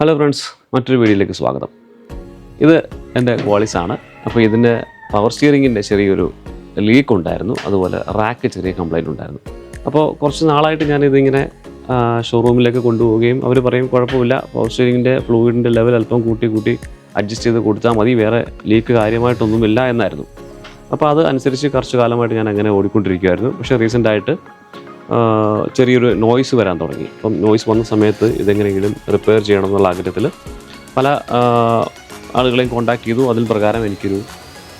Hello friends മറ്റൊരു വീഡിയോയിലേക്ക് സ്വാഗതം. ഇത് എന്റെ ക്വാളിസാണ് അപ്പോൾ ഇതിന്റെ പവർ സ്റ്റിയറിങ്ങിന്റെ ചെറിയൊരു ലീക്ക് ഉണ്ടായിരുന്നു. അതുപോലെ റാക്ക് ചെറിയ കംപ്ലൈന്റ് ഉണ്ടായിരുന്നു. അപ്പോൾ കുറച്ച് നാളായിട്ട് ഞാനിതിങ്ങനെ ഷോറൂമിലേക്ക് കൊണ്ടുപോവുകയും അവർ പറയും കുഴപ്പമില്ല പവർ സ്റ്റിയറിങ്ങിന്റെ ഫ്ലൂയിഡിന്റെ ലെവൽ അല്പം കൂട്ടി കൂട്ടി അഡ്ജസ്റ്റ് ചെയ്ത് കൊടുത്താൽ മതി വേറെ ലീക്ക് കാര്യമായിട്ടൊന്നുമില്ല എന്നായിരുന്നു. അപ്പോൾ അത് അനുസരിച്ച് കുറച്ച് കാലമായിട്ട് ഞാൻ അങ്ങനെ ഓടിക്കൊണ്ടിരിക്കുമായിരുന്നു പക്ഷേ റീസെന്റായിട്ട് ചെറിയൊരു നോയ്സ് വരാൻ തുടങ്ങി. അപ്പം നോയ്സ് വന്ന സമയത്ത് ഇതെങ്ങനെയെങ്കിലും റിപ്പയർ ചെയ്യണം എന്നുള്ള ആഗ്രഹത്തിൽ പല ആളുകളെയും കോൺടാക്ട് ചെയ്തു. അതിൽ പ്രകാരം എനിക്കൊരു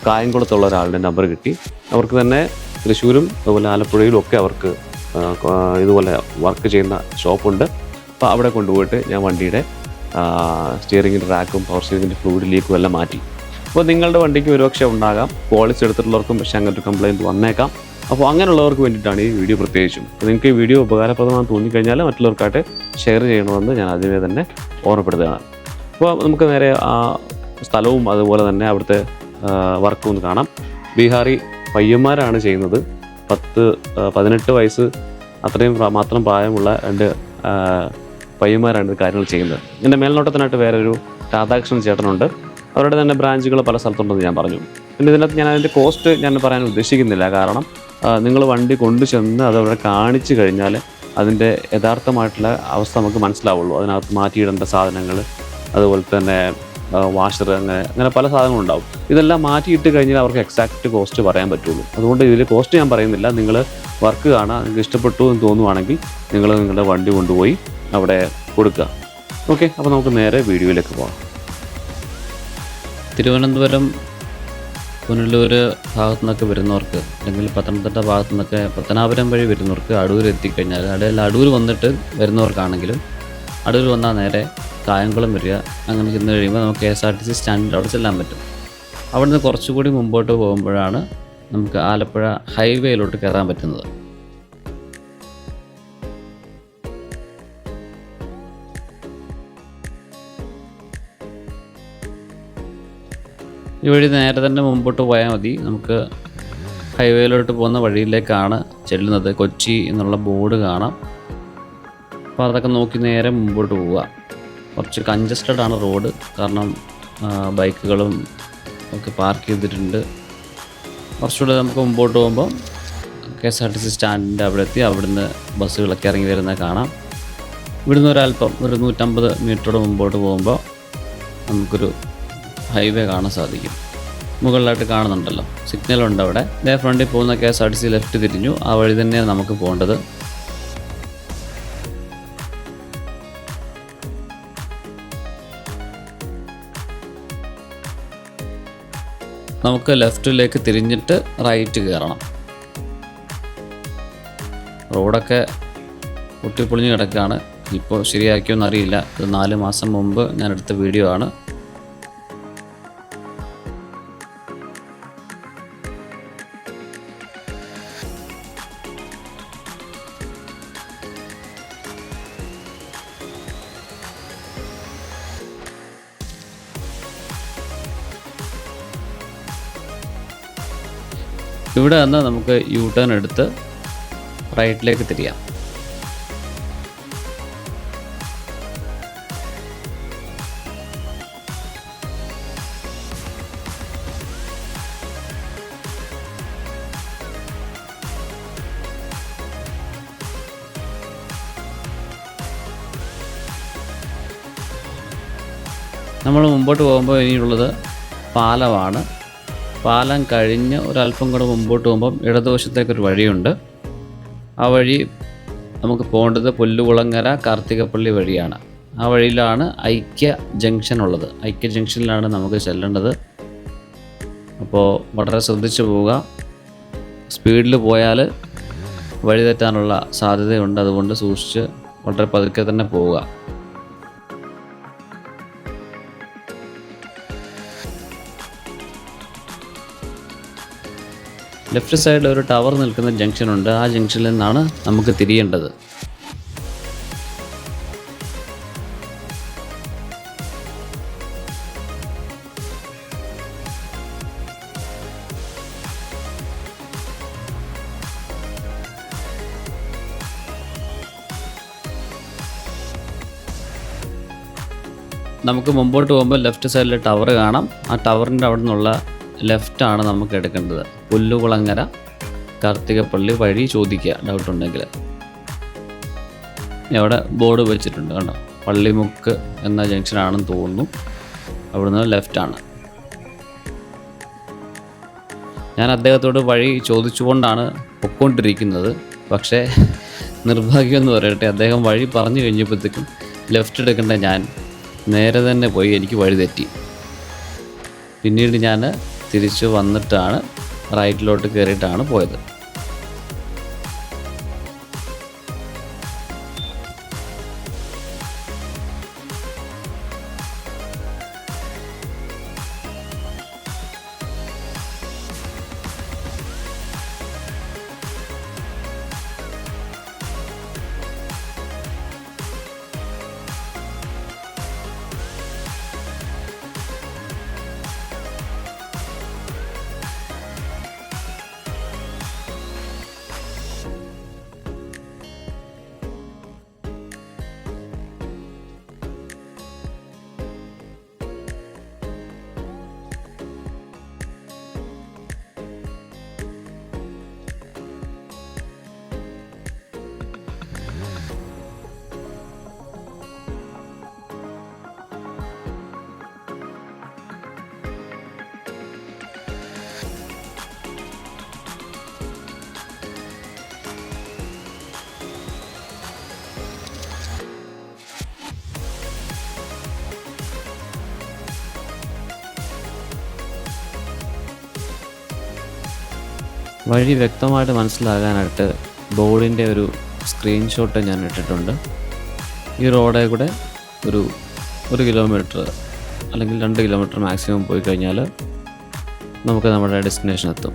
കായംകുളത്തുള്ള ഒരാളുടെ നമ്പർ കിട്ടി. അവർക്ക് തന്നെ തൃശ്ശൂരും അതുപോലെ ആലപ്പുഴയിലും ഒക്കെ അവർക്ക് ഇതുപോലെ വർക്ക് ചെയ്യുന്ന ഷോപ്പുണ്ട് അപ്പോൾ അവിടെ കൊണ്ടുപോയിട്ട് ഞാൻ വണ്ടിയുടെ സ്റ്റിയറിങ്ങിന്റെ റാക്കും പവർ സ്റ്റിയറിങ്ങിന്റെ ഫ്ലൂയിഡ് ലീക്കും എല്ലാം മാറ്റി. അപ്പോൾ നിങ്ങളുടെ വണ്ടിക്ക് ഒരുപക്ഷെ ഉണ്ടാകാം. പോളിസി എടുത്തിട്ടുള്ളവർക്കും പക്ഷേ അങ്ങനത്തെ കംപ്ലയിന്റ് വന്നേക്കാം. അപ്പോൾ അങ്ങനെയുള്ളവർക്ക് വേണ്ടിയിട്ടാണ് ഈ വീഡിയോ പ്രത്യേകിച്ചും. നിങ്ങൾക്ക് ഈ വീഡിയോ ഉപകാരപ്രദമാണെന്ന് തോന്നിക്കഴിഞ്ഞാൽ മറ്റുള്ളവർക്കായിട്ട് ഷെയർ ചെയ്യണമെന്ന് ഞാൻ ആദ്യമേ തന്നെ ഓർമ്മപ്പെടുത്തുകയാണ്. അപ്പോൾ നമുക്ക് നേരെ ആ സ്ഥലവും അതുപോലെ തന്നെ അവിടുത്തെ വർക്കും ഒന്ന് കാണാം. ബീഹാറി പയ്യന്മാരാണ് ചെയ്യുന്നത്. പത്ത് പതിനെട്ട് വയസ്സ് അത്രയും മാത്രം പ്രായമുള്ള രണ്ട് പയ്യന്മാരാണ് കാര്യങ്ങൾ ചെയ്യുന്നത്. എന്റെ മേൽനോട്ടത്തിനായിട്ട് വേറൊരു രാധാകൃഷ്ണൻ ചേട്ടനുണ്ട്. അവരുടെ തന്നെ ബ്രാഞ്ചുകൾ പല സ്ഥലത്തുണ്ടെന്ന് ഞാൻ പറഞ്ഞു. പിന്നെ ഇതിനകത്ത് ഞാൻ അതിന്റെ കോസ്റ്റ് ഞാൻ പറയാൻ ഉദ്ദേശിക്കുന്നില്ല. കാരണം നിങ്ങൾ വണ്ടി കൊണ്ടു ചെന്ന് അതവിടെ കാണിച്ചു കഴിഞ്ഞാൽ അതിന്റെ യഥാർത്ഥമായിട്ടുള്ള അവസ്ഥ നമുക്ക് മനസ്സിലാവുള്ളൂ. അതിനകത്ത് മാറ്റിയിടേണ്ട സാധനങ്ങൾ അതുപോലെ തന്നെ വാഷർ അങ്ങനെ അങ്ങനെ പല സാധനങ്ങളുണ്ടാവും ഇതെല്ലാം മാറ്റിയിട്ട് കഴിഞ്ഞാൽ അവർക്ക് എക്സാക്റ്റ് കോസ്റ്റ് പറയാൻ പറ്റുള്ളൂ. അതുകൊണ്ട് ഇതിൽ കോസ്റ്റ് ഞാൻ പറയുന്നില്ല. നിങ്ങൾ വർക്ക് കാണാൻ നിങ്ങൾക്ക് ഇഷ്ടപ്പെട്ടു എന്ന് തോന്നുവാണെങ്കിൽ നിങ്ങൾ നിങ്ങളുടെ വണ്ടി കൊണ്ടുപോയി അവിടെ കൊടുക്കുക. ഓക്കെ അപ്പോൾ നമുക്ക് നേരെ വീഡിയോയിലേക്ക് പോകാം. തിരുവനന്തപുരം പുനലൂർ ഭാഗത്തു നിന്നൊക്കെ വരുന്നവർക്ക് അല്ലെങ്കിൽ പത്തനംതിട്ട ഭാഗത്തു നിന്നൊക്കെ പത്തനാപുരം വഴി വരുന്നവർക്ക് അടൂർ എത്തിക്കഴിഞ്ഞാൽ അടയിൽ അടൂർ വന്നിട്ട് വരുന്നവർക്കാണെങ്കിലും അടൂർ വന്നാൽ നേരെ കായംകുളം വരിക. അങ്ങനെ ചെന്ന് കഴിയുമ്പോൾ നമുക്ക് K S R T C സ്റ്റാൻഡിൽ അവിടെ ചെല്ലാൻ പറ്റും. അവിടുന്ന് കുറച്ചുകൂടി മുമ്പോട്ട് പോകുമ്പോഴാണ് നമുക്ക് ആലപ്പുഴ ഹൈവേയിലോട്ട് കയറാൻ പറ്റുന്നത്. വഴി നേരെ തന്നെ മുമ്പോട്ട് പോയാൽ മതി. നമുക്ക് ഹൈവേയിലോട്ട് പോകുന്ന വഴിയിലേക്കാണ് ചെല്ലുന്നത്. കൊച്ചി എന്നുള്ള ബോർഡ് കാണാം. അപ്പോൾ അതൊക്കെ നോക്കി നേരെ മുമ്പോട്ട് പോവുക. കുറച്ച് കഞ്ചസ്റ്റഡ് ആണ് റോഡ്. കാരണം ബൈക്കുകളും ഒക്കെ പാർക്ക് ചെയ്തിട്ടുണ്ട്. കുറച്ചുകൂടെ നമുക്ക് മുമ്പോട്ട് പോകുമ്പോൾ K S R T C സ്റ്റാൻഡിന്റെ അവിടെ എത്തി. അവിടുന്ന് ബസ്സുകളൊക്കെ ഇറങ്ങി വരുന്നത് കാണാം. ഇവിടുന്ന് ഒരല്പം ഒരു നൂറ്റമ്പത് മീറ്ററോട് മുമ്പോട്ട് പോകുമ്പോൾ നമുക്കൊരു ഹൈവേ കാണാൻ സാധിക്കും. മുകളിലായിട്ട് കാണുന്നുണ്ടല്ലോ. സിഗ്നൽ ഉണ്ട് അവിടെ. ഇതേ ഫ്രണ്ടിൽ പോകുന്ന K S R T C left തിരിഞ്ഞു. ആ വഴി തന്നെയാണ് നമുക്ക് പോകേണ്ടത്. നമുക്ക് ലെഫ്റ്റിലേക്ക് തിരിഞ്ഞിട്ട് റൈറ്റ് കയറണം. റോഡൊക്കെ പൊട്ടിപ്പൊളിഞ്ഞ് കിടക്കുകയാണ്. ഇപ്പോൾ ശരിയാക്കിയോ എന്നറിയില്ല ഇത് നാല് മാസം മുമ്പ് ഞാൻ എടുത്ത വീഡിയോ ആണ്. ഇവിടെ നിന്ന് നമുക്ക് യു ടേൺ എടുത്ത് റൈറ്റിലേക്ക് തിരിയാം. നമ്മൾ മുമ്പോട്ട് പോകുമ്പോൾ ഇനിയുള്ളത് പാലമാണ്. പാലം കഴിഞ്ഞ് ഒരല്പം കൂടെ മുമ്പോട്ട് പോകുമ്പം ഇടതുവശത്തേക്കൊരു വഴിയുണ്ട്. ആ വഴി നമുക്ക് പോകേണ്ടത് പുല്ലുകുളങ്ങര കാർത്തികപ്പള്ളി വഴിയാണ്. ആ വഴിയിലാണ് ഐക്യ ജംഗ്ഷൻ ഉള്ളത്. ഐക്യ ജംഗ്ഷനിലാണ് നമുക്ക് ചെല്ലേണ്ടത്. അപ്പോൾ വളരെ ശ്രദ്ധിച്ചു പോവുക. സ്പീഡിൽ പോയാൽ വഴി തെറ്റാനുള്ള സാധ്യതയുണ്ട്. അതുകൊണ്ട് സൂക്ഷിച്ച് വളരെ പതുക്കെ തന്നെ പോവുക. ലെഫ്റ്റ് സൈഡിൽ ഒരു ടവർ നിൽക്കുന്ന ജംഗ്ഷൻ ഉണ്ട് ആ ജംഗ്ഷനിൽ നിന്നാണ് നമുക്ക് തിരിയേണ്ടത്. നമുക്ക് മുമ്പോട്ട് പോകുമ്പോൾ ലെഫ്റ്റ് സൈഡിൽ ടവർ കാണാം. ആ ടവറിന്റെ അവിടെ നിന്നുള്ള ലെഫ്റ്റാണ് നമുക്ക് എടുക്കേണ്ടത്. പുല്ലുകുളങ്ങര കാർത്തികപ്പള്ളി വഴി ചോദിക്കുക. ഡൗട്ട് ഉണ്ടെങ്കിൽ. അവിടെ ബോർഡ് വെച്ചിട്ടുണ്ട് കണ്ടോ? പള്ളിമുക്ക് എന്ന ജംഗ്ഷനാണെന്ന് തോന്നുന്നു. അവിടുന്ന് ലെഫ്റ്റാണ് ഞാൻ അദ്ദേഹത്തോട് വഴി ചോദിച്ചുകൊണ്ടാണ് പൊക്കോണ്ടിരിക്കുന്നത്. പക്ഷേ നിർഭാഗ്യം എന്ന് പറയട്ടെ അദ്ദേഹം വഴി പറഞ്ഞു കഴിഞ്ഞപ്പോഴത്തേക്കും ലെഫ്റ്റ് എടുക്കേണ്ട ഞാൻ നേരെ തന്നെ പോയി എനിക്ക് വഴി തെറ്റി. പിന്നീട് ഞാൻ തിരിച്ച് വന്നിട്ടാണ് റൈറ്റിലോട്ട് കയറിയിട്ടാണ് പോയത്. വഴി വ്യക്തമായിട്ട് മനസ്സിലാകാനായിട്ട് ബോർഡിന്റെ ഒരു സ്ക്രീൻഷോട്ട് ഞാൻ ഇട്ടിട്ടുണ്ട്. ഈ റോഡേ കൂടെ ഒരു ഒരു കിലോമീറ്റർ അല്ലെങ്കിൽ രണ്ട് കിലോമീറ്റർ മാക്സിമം പോയി കഴിഞ്ഞാൽ നമുക്ക് നമ്മുടെ ഡെസ്റ്റിനേഷൻ എത്തും.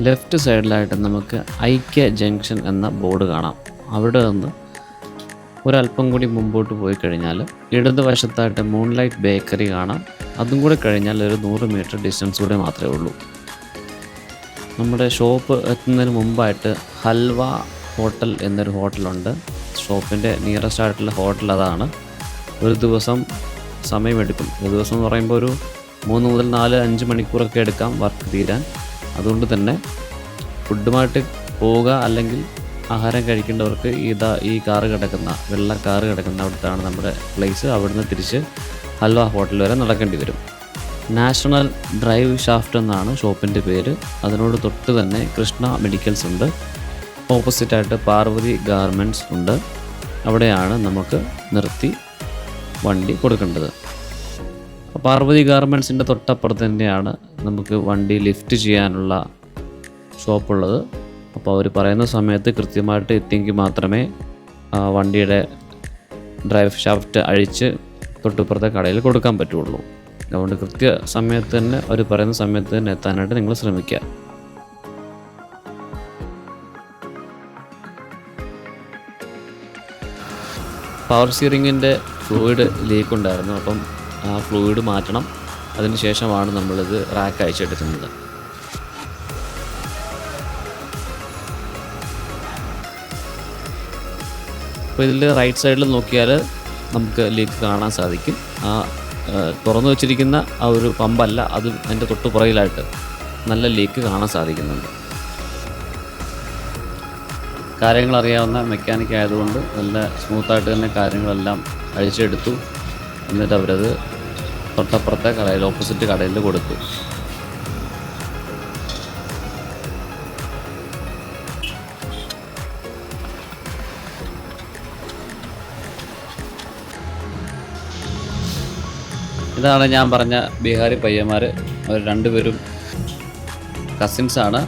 ലെഫ്റ്റ് സൈഡിലായിട്ട് നമുക്ക് ഐക്യ ജംഗ്ഷൻ എന്ന ബോർഡ് കാണാം. അവിടെ നിന്ന് ഒരല്പം കൂടി മുമ്പോട്ട് പോയി കഴിഞ്ഞാൽ ഇടതുവശത്തായിട്ട് മൂൺലൈറ്റ് ബേക്കറി കാണാം. അതും കൂടെ കഴിഞ്ഞാൽ ഒരു നൂറ് മീറ്റർ ഡിസ്റ്റൻസ് കൂടെ മാത്രമേ ഉള്ളൂ. നമ്മുടെ ഷോപ്പ് എത്തുന്നതിന് മുമ്പായിട്ട് ഹൽവ ഹോട്ടൽ എന്നൊരു ഹോട്ടലുണ്ട്. ഷോപ്പിന്റെ നിയറസ്റ്റ് ആയിട്ടുള്ള ഹോട്ടൽ അതാണ്. ഒരു ദിവസം സമയമെടുക്കും. ഒരു ദിവസം എന്ന് പറയുമ്പോൾ ഒരു മൂന്ന് മുതൽ നാല് അഞ്ച് മണിക്കൂറൊക്കെ എടുക്കാം വർക്ക് തീരാൻ. അതുകൊണ്ട് തന്നെ ഫുഡുമായിട്ട് പോവുക അല്ലെങ്കിൽ ആഹാരം കഴിക്കേണ്ടവർക്ക് ഇതാ ഈ കാറ് കിടക്കുന്ന വെള്ള കാറ് കിടക്കുന്ന അവിടുത്താണ് നമ്മുടെ പ്ലേസ് അവിടുന്ന് തിരിച്ച് ഹൽവ ഹോട്ടൽ വരെ നടക്കേണ്ടി വരും. നാഷണൽ ഡ്രൈവ് ഷാഫ്റ്റ് എന്നാണ് ഷോപ്പിന്റെ പേര്. അതിനോട് തൊട്ട് തന്നെ കൃഷ്ണ മെഡിക്കൽസ് ഉണ്ട്. ഓപ്പോസിറ്റായിട്ട് പാർവതി ഗാർമെന്റ്സ് ഉണ്ട്. അവിടെയാണ് നമുക്ക് നിർത്തി വണ്ടി കൊടുക്കേണ്ടത്. പാർവതി ഗാർമെന്റ്സിന്റെ തൊട്ടപ്പുറത്ത് തന്നെയാണ് നമുക്ക് വണ്ടി ലിഫ്റ്റ് ചെയ്യാനുള്ള ഷോപ്പുള്ളത് അപ്പോൾ അവർ പറയുന്ന സമയത്ത് കൃത്യമായിട്ട് എത്തിയെങ്കിൽ മാത്രമേ വണ്ടിയുടെ ഡ്രൈവ് ഷാഫ്റ്റ് അഴിച്ച് തൊട്ടിപ്പുറത്തെ കടയിൽ കൊടുക്കാൻ പറ്റുള്ളൂ. അതുകൊണ്ട് കൃത്യ സമയത്ത് തന്നെ അവർ പറയുന്ന സമയത്ത് തന്നെ എത്താനായിട്ട് നിങ്ങൾ ശ്രമിക്കുക. പവർ സ്റ്റിയറിങ്ങിന്റെ ഫ്ലൂയിഡ് ലീക്ക് ഉണ്ടായിരുന്നു. അപ്പം ആ ഫ്ലൂയിഡ് മാറ്റണം. അതിന് ശേഷമാണ് നമ്മളിത് റാക്ക് അയച്ചെടുക്കുന്നത് അപ്പോൾ ഇതിൽ റൈറ്റ് സൈഡിൽ നോക്കിയാൽ നമുക്ക് ലീക്ക് കാണാൻ സാധിക്കും. ആ തുറന്നു വെച്ചിരിക്കുന്ന ആ ഒരു പമ്പല്ല അത് അതിന്റെ തൊട്ട് പുറകിലായിട്ട് നല്ല ലീക്ക് കാണാൻ സാധിക്കുന്നുണ്ട്. കാര്യങ്ങൾ അറിയാവുന്ന മെക്കാനിക് ആയതുകൊണ്ട് നല്ല സ്മൂത്തായിട്ട് തന്നെ കാര്യങ്ങളെല്ലാം അഴിച്ചെടുത്തു. എന്നിട്ട് അവരത് തൊട്ടപ്പുറത്തെ കടയിൽ ഓപ്പോസിറ്റ് കടയിൽ കൊടുത്തു. ഇതാണ് ഞാൻ പറഞ്ഞ ബീഹാരി പയ്യന്മാർ അവർ രണ്ടുപേരും കസിൻസാണ്.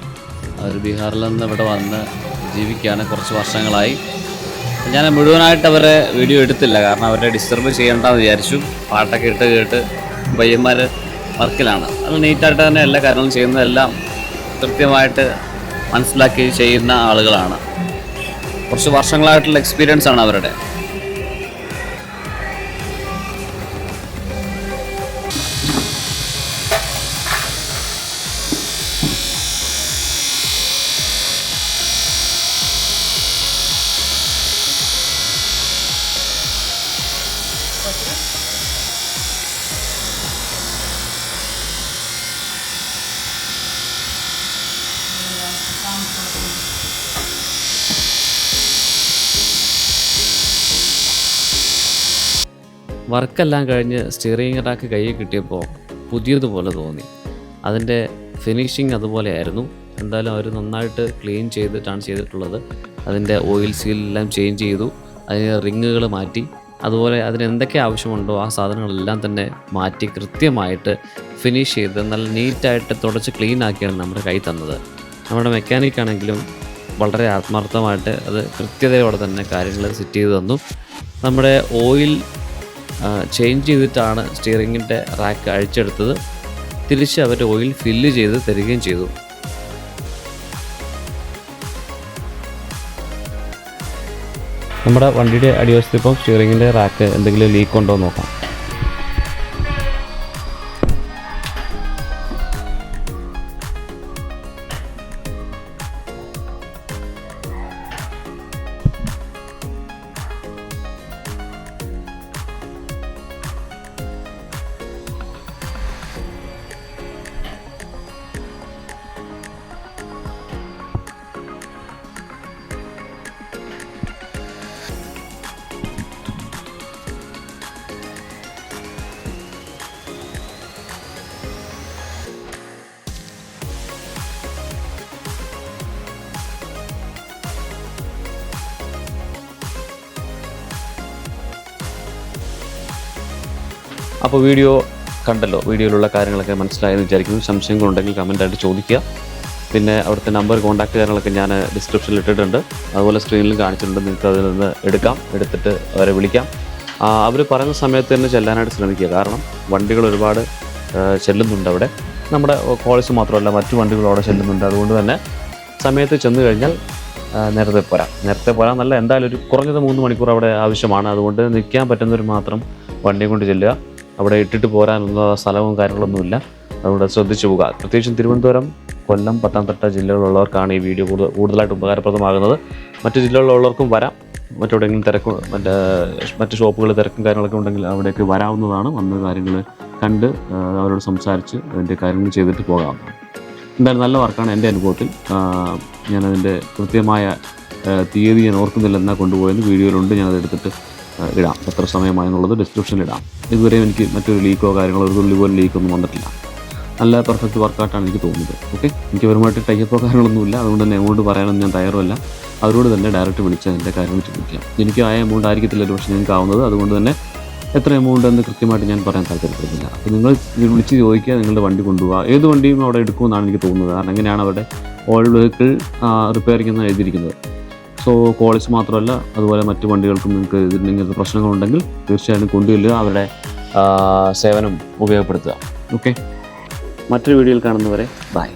അവർ ബീഹാറിൽ നിന്ന് ഇവിടെ വന്ന് ജീവിക്കുകയാണ് കുറച്ച് വർഷങ്ങളായി. ഞാൻ മുഴുവനായിട്ട് അവരെ വീഡിയോ എടുത്തില്ല. കാരണം അവരെ ഡിസ്റ്റർബ് ചെയ്യണ്ടെന്ന് വിചാരിച്ചു. പാട്ടൊക്കെ ഇട്ട് കേട്ട് പയ്യന്മാർ വർക്കിലാണ്. അത് നീറ്റായിട്ട് തന്നെ എല്ലാ കാര്യങ്ങളും ചെയ്യുന്നതെല്ലാം കൃത്യമായിട്ട് മനസ്സിലാക്കി ചെയ്യുന്ന ആളുകളാണ്. കുറച്ച് വർഷങ്ങളായിട്ടുള്ള എക്സ്പീരിയൻസ് ആണ് അവരുടെ. പച്ചടി വർക്കെല്ലാം കഴിഞ്ഞ് സ്റ്റിയറിംഗ് റാക്ക് കയ്യിൽ കിട്ടിയപ്പോൾ പുതിയതുപോലെ തോന്നി. അതിന്റെ ഫിനിഷിങ് അതുപോലെയായിരുന്നു. എന്തായാലും അവർ നന്നായിട്ട് ക്ലീൻ ചെയ്തിട്ടാണ് ചെയ്തിട്ടുള്ളത്. അതിന്റെ ഓയിൽ സീലെല്ലാം ചേഞ്ച് ചെയ്തു. അതിന്റെ റിങ്ങുകൾ മാറ്റി. അതുപോലെ അതിന് എന്തൊക്കെ ആവശ്യമുണ്ടോ ആ സാധനങ്ങളെല്ലാം തന്നെ മാറ്റി കൃത്യമായിട്ട് ഫിനിഷ് ചെയ്ത് നല്ല നീറ്റായിട്ട് തുടച്ച് ക്ലീൻ ആക്കിയാണ് നമ്മുടെ കൈ തന്നത്. നമ്മുടെ മെക്കാനിക് ആണെങ്കിലും വളരെ ആത്മാർത്ഥമായിട്ട് അത് കൃത്യതയോടെ തന്നെ കാര്യങ്ങൾ സെറ്റ് ചെയ്ത് തന്നു. നമ്മുടെ ഓയിൽ ചേഞ്ച് ചെയ്തിട്ടാണ് സ്റ്റിയറിങ്ങിന്റെ റാക്ക് അഴിച്ചെടുത്തത്. തിരിച്ച് അവർ ഓയിൽ ഫില്ല് ചെയ്ത് തരികയും ചെയ്തു. നമ്മുടെ വണ്ടിയുടെ അടിവശത്ത് ഇപ്പം സ്റ്റിയറിങ്ങിന്റെ റാക്ക് എന്തെങ്കിലും ലീക്ക് ഉണ്ടോ എന്ന് നോക്കാം. അപ്പോൾ വീഡിയോ കണ്ടല്ലോ വീഡിയോയിലുള്ള കാര്യങ്ങളൊക്കെ മനസ്സിലായെന്ന് വിചാരിക്കുന്നു. സംശയങ്ങളുണ്ടെങ്കിൽ കമന്റായിട്ട് ചോദിക്കുക. പിന്നെ അവിടുത്തെ നമ്പർ കോൺടാക്ട് ചെയ്യാനുള്ളൊക്കെ ഞാൻ ഡിസ്ക്രിപ്ഷനിൽ ഇട്ടിട്ടുണ്ട്. അതുപോലെ സ്ക്രീനിൽ കാണിച്ചിട്ടുണ്ട്. നിങ്ങൾക്ക് അതിൽ നിന്ന് എടുക്കാം എടുത്തിട്ട് അവരെ വിളിക്കാം. അവർ പറയുന്ന സമയത്ത് തന്നെ ചെല്ലാനായിട്ട് ശ്രമിക്കുക. കാരണം വണ്ടികൾ ഒരുപാട് ചെല്ലുന്നുണ്ട് അവിടെ. നമ്മുടെ കോളേജ് മാത്രമല്ല മറ്റു വണ്ടികളും അവിടെ ചെല്ലുന്നുണ്ട്. അതുകൊണ്ട് തന്നെ സമയത്ത് ചെന്ന് കഴിഞ്ഞാൽ നേരത്തെ പോരാം. നേരത്തെ പോരാ നല്ല എന്തായാലും ഒരു കുറഞ്ഞത് മൂന്ന് മണിക്കൂർ അവിടെ ആവശ്യമാണ്. അതുകൊണ്ട് നിൽക്കാൻ പറ്റുന്നവർ മാത്രം വണ്ടിയും കൊണ്ട് ചെല്ലുക. അവിടെ ഇട്ടിട്ട് പോരാനുള്ള സ്ഥലവും കാര്യങ്ങളൊന്നുമില്ല. അതുകൊണ്ട് ശ്രദ്ധിച്ചു പോകുക പ്രത്യേകിച്ചും തിരുവനന്തപുരം കൊല്ലം പത്തനംതിട്ട ജില്ലകളിലുള്ളവർക്കാണ് ഈ വീഡിയോ കൂടുതൽ കൂടുതലായിട്ട് ഉപകാരപ്രദമാകുന്നത്. മറ്റു ജില്ലകളിലുള്ളവർക്കും വരാം. മറ്റെവിടെയെങ്കിലും തിരക്ക് മറ്റേ മറ്റ് ഷോപ്പുകൾ തിരക്കും കാര്യങ്ങളൊക്കെ ഉണ്ടെങ്കിൽ അവിടേക്ക് വരാവുന്നതാണ്. വന്ന കാര്യങ്ങൾ കണ്ട് അവരോട് സംസാരിച്ച് അതിന്റെ കാര്യങ്ങൾ ചെയ്തിട്ട് പോകാവുന്നതാണ് എന്തായാലും നല്ല വർക്കാണ് എന്റെ അനുഭവത്തിൽ. ഞാനതിന്റെ കൃത്യമായ തീയതി ഞാൻ ഓർക്കുന്നില്ല എന്നാൽ കൊണ്ടുപോയത് വീഡിയോയിലുണ്ട്. ഞാനത് എടുത്തിട്ട് ഇടാം. എത്ര സമയമായെന്നുള്ളത് ഡിസ്ക്രിപ്ഷനിൽ ഇടാം. ഇതുവരെയും എനിക്ക് മറ്റൊരു ലീക്കോ കാര്യങ്ങളോ ഒരു തുള്ളി പോലും ലീക്കൊന്നും വന്നിട്ടില്ല. നല്ല പെർഫെക്റ്റ് വർക്കൗട്ടാണ് എനിക്ക് തോന്നുന്നത് ഓക്കെ എനിക്ക് അവരുമായിട്ട് ടൈപ്പോ കാര്യങ്ങളൊന്നുമില്ല അതുകൊണ്ട് തന്നെ എമൗണ്ട് പറയാനൊന്നും ഞാൻ തയ്യാറുമല്ല. അവരോട് തന്നെ ഡയറക്റ്റ് വിളിച്ച് അതിന്റെ കാര്യങ്ങൾ ചോദിക്കാം. എനിക്ക് ആ എമൗണ്ട് ആയിരിക്കത്തില്ല ഒരു പക്ഷേ നിങ്ങൾക്ക് ആവുന്നത്. അതുകൊണ്ട് തന്നെ എത്ര എമൗണ്ട് എന്ന് കൃത്യമായിട്ട് ഞാൻ പറയാൻ താല്പര്യപ്പെടുന്നില്ല. അപ്പോൾ നിങ്ങൾ വിളിച്ച് ചോദിക്കുക നിങ്ങളുടെ വണ്ടി കൊണ്ടുപോകുക ഏത് വണ്ടിയും അവിടെ എടുക്കുമെന്നാണ് എനിക്ക് തോന്നുന്നത്. കാരണം എങ്ങനെയാണ് അവിടെ ഓൾ വെഹിക്കിൾ റിപ്പയറിങ് എന്ന് എഴുതിയിരിക്കുന്നത്. സോ കോളേജ് മാത്രമല്ല അതുപോലെ മറ്റ് വണ്ടികൾക്കും നിങ്ങൾക്ക് ഇങ്ങനത്തെ പ്രശ്നങ്ങളുണ്ടെങ്കിൽ തീർച്ചയായിട്ടും കൊണ്ടുവരിക അവരുടെ സേവനം ഉപയോഗപ്പെടുത്തുക. ഓക്കെ മറ്റൊരു വീഡിയോയിൽ കാണുന്നവരെ ബൈ